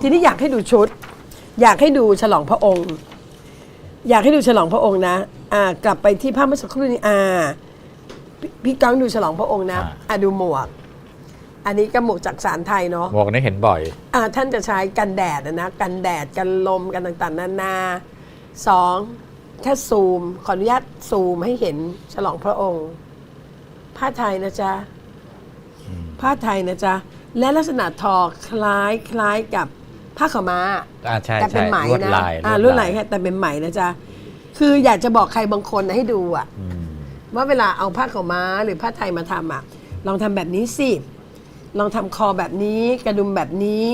ทีนี้อยากให้ดูชุด อยากให้ดูฉลองพระองค์ อยากให้ดูฉลองพระองค์นะอ่ากลับไปที่ภาพเมื่อสักครู่นี้อ่าพี่พี่ก้องดูฉลองพระองค์นะอ่า อ่าดูหมวก อันนี้ก็หมวกจากสารไทยเนาะ หมวกนี้เห็นบ่อย อ่าท่านจะใช้กันแดดนะนะกันแดดกันลมกันต่างๆ นานาสองแค่ซูม ขออนุญาตซูมให้เห็นฉลองพระองค์ ผ้าไทยนะจ๊ะ ผ้าไทยนะจ๊ะ และลักษณะทอคล้ายคล้ายกับ ผ้าขาวม้าอ่าใช่แต่เป็นใช่ไหมลวดนะลายอ่าลลววดดลาลายยแค่แต่เป็นไหมนะจ๊ะคืออยากจะบอกใครบางคนนะให้ดูอะ อืมว่าเวลาเอาผ้าขาวม้าหรือผ้าไทยมาทำอะ ลองทำแบบนี้สิ ลองทำคอแบบนี้กระดุมแบบนี้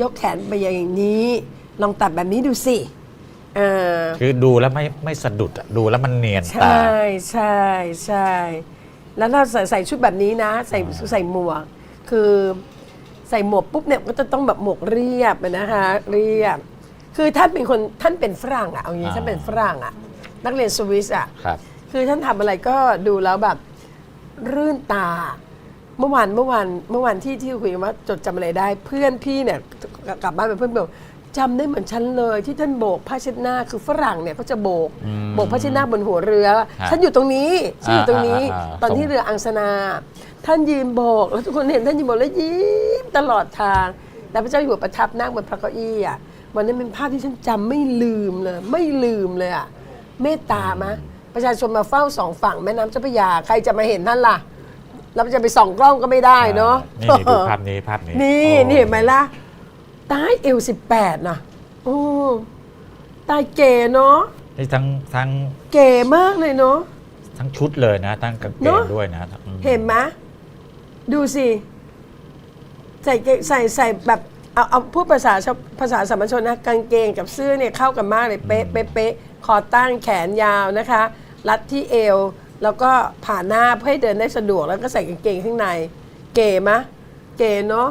ยกแขนไปอย่างนี้ ลองตัดแบบนี้ดูสิเออคือดูแล้วไม่ไม่สะดุดอะดูแล้วมันเนียนใชตา่ใช่ใช่แล้วถ้าใส่ใส่ชุดแบบนี้นะ ใส่ใส่หมวก คือใส่หมวกปุ๊บเนี่ยก็จะต้องแบบหมวกเรียบอะนะคะเรียบ คือท่านเป็นคนท่านเป็นฝรั่งอะเอางี้อ่า ท่านเป็นฝรั่งอะนักเรียนสวิสอะครับ คือท่านทำอะไรก็ดูแล้วแบบรื่นตา เมื่อวานเมื่อวานเมื่อวานที่ที่คุยกันว่าจดจำอะไรได้เพื่อนพี่เนี่ยกลับบ้านไปเพื่อนบอกจำได้เหมือนฉันเลย ที่ท่านโบกผ้าเช็ดหน้าคือฝรั่งเนี่ยเขาจะโบกอืมโบกผ้าเช็ดหน้าบนหัวเรือฮะฉันอยู่ตรงนี้ฉันอยู่ตรงนี้ อ่าอ่าอ่า ตอนที่ส่งเรืออังสนา ท่านยืนโบกแล้วทุกคนเห็นท่านยืนโบกแล้วยิ้ม ตลอดทางแล้วพระเจ้าอยู่หัวประทับนั่งบนพระเก้าอี้อะวันนั้นเป็นภาพที่ฉันจำไม่ลืมเลย ไม่ลืมเลยอะเมตตามะประชาชนมาเฝ้าสองฝั่งแม่น้ำเจ้าพระยาใครจะมาเห็นท่านล่ะเราจะไปส่องกล้องก็ไม่ได้เนาะนี่นี่ดูภาพนี้ภาพนี้นี่โอ้นี่เห็นไหมล่ะตายเอวสิบแปดนะโอ้ตายเก๋เนาะนี่ทั้งทั้งเก๋มากเลยเนาะทั้งชุดเลยนะทั้งกางเกเนงอะด้วยนะอืมเห็นไหมดูสิ ใส่ใส่ใส่แบบเอาเอาพูดภาษาชาวภาษาสามัญชนนะกางเกงกับเสื้อเนี่ยเข้ากันมากเลยเป๊ะเป๊ะเป๊ะคอตั้งแขนยาวนะคะ รัดที่เอว แล้วก็ผ่านหน้าเพื่อให้เดินได้สะดวกแล้วก็ใส่กางเกงข้างใน เก๋มะ เก๋เนาะ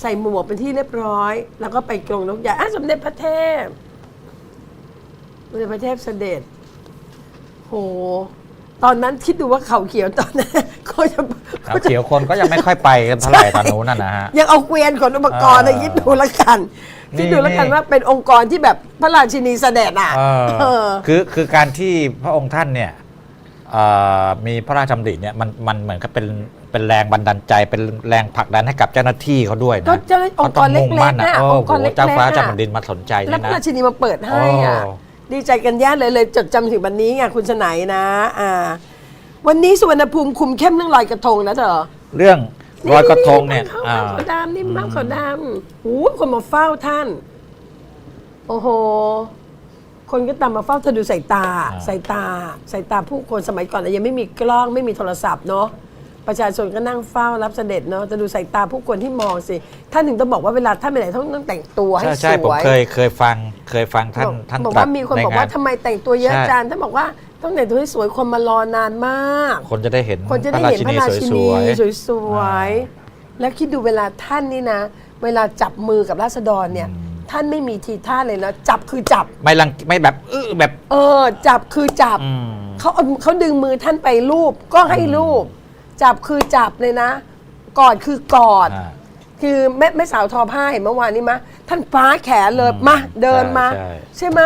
ใส่หมวกเป็นที่เรียบร้อย แล้วก็ไปกรงนกใหญ่อะสมเด็จพระเทพสมเด็จพระเทพเสด็จ โห ตอนนั้นคิดดูว่าเขาเขียวตอนนั้น เขาจะเอาเขียวคนก็ยังไม่ค่อยไปกันเท่าไหร่ตอนนู้นน่ะนะฮะ ยังเอาเกวียนขนอุปกรณ์นะอ่าคิดดูละกันนี่คิดดูละกันนี่ ว่าเป็นองค์กรที่แบบพระราชินีเสด็จอะเออเออ คือคือการที่พระองค์ท่านเนี่ยเอ่อมีพระราชดำริเนี่ยมันมันเหมือนกับเป็นเป็นแรงบันดาลใจเป็นแรงผลักดันให้กับเจ้าหน้าที่เขาด้วยนะก็เจ้าหน้าที่องค์กรเล็กๆขาต้องมุ่งมั่นน่ะโอ้องค์โหกรเล็กๆเจ้าฟ้าน่ะ เจ้าแผ่นดินมาสนใจแล้วนี่พระนะราชินีมาเปิดให้อะ โอ้ ดีใจกันแย่เลยเลยจดจำถึงวันนี้ไงคุณชนัยนะ อ่า วันนี้สุวรรณภูมิคุมเข้มเรื่องลอยกระทงนะเธอเรื่องรอยกระทงเนี่ยนี่อ่าม้าขาวดำนี่ม้าขาวดำโอ้ยคนมาเฝ้าท่าน โอ้โห คนก็ตามมาเฝ้าเธอดูสายตาอ่า สายตาสายตาผู้คนสมัยก่อนยังไม่มีกล้องไม่มีโทรศัพท์เนาะประชาชนก็นั่งเฝ้ารับเสด็จเนาะจะดูสายตาผู้คนที่มองสิ ท่านถึงต้องบอกว่าเวลาท่านไปไหนต้องต้องแต่งตัวให้ใช่สใช่ผมวย เคยเคยฟังเคยฟังท่านบอกท่านบอกตรัว่าสมีคนในบอกว่างนทำไมแต่งตัวเยอะใช่ จานท่านบอกว่าต้องแต่งตัวให้สวยคนมารอนานมาก คนจะได้เห็นคนจะได้เห็นพระราชินีสวยๆแล้วคิดดูเวลาท่านนี่นะ เวลาจับมือกับราษฎรเนี่ย ท่านไม่มีทีท่าเลยนะจับคือจับ ไม่ลังไม่แบบอื้อแบบเออ จับคือจับ อืม เขาเอาเขาดึงมือท่านไปรูปก็ให้รูป จับคือจับเลยนะ กอดคือกอด อ่า คือแม่แม่สาวทอผ้าเห็นเมื่อวานนี้มะท่านฟ้าแขนเลยอืมมาเดินมา ใช่ใช่ ใช่ไหม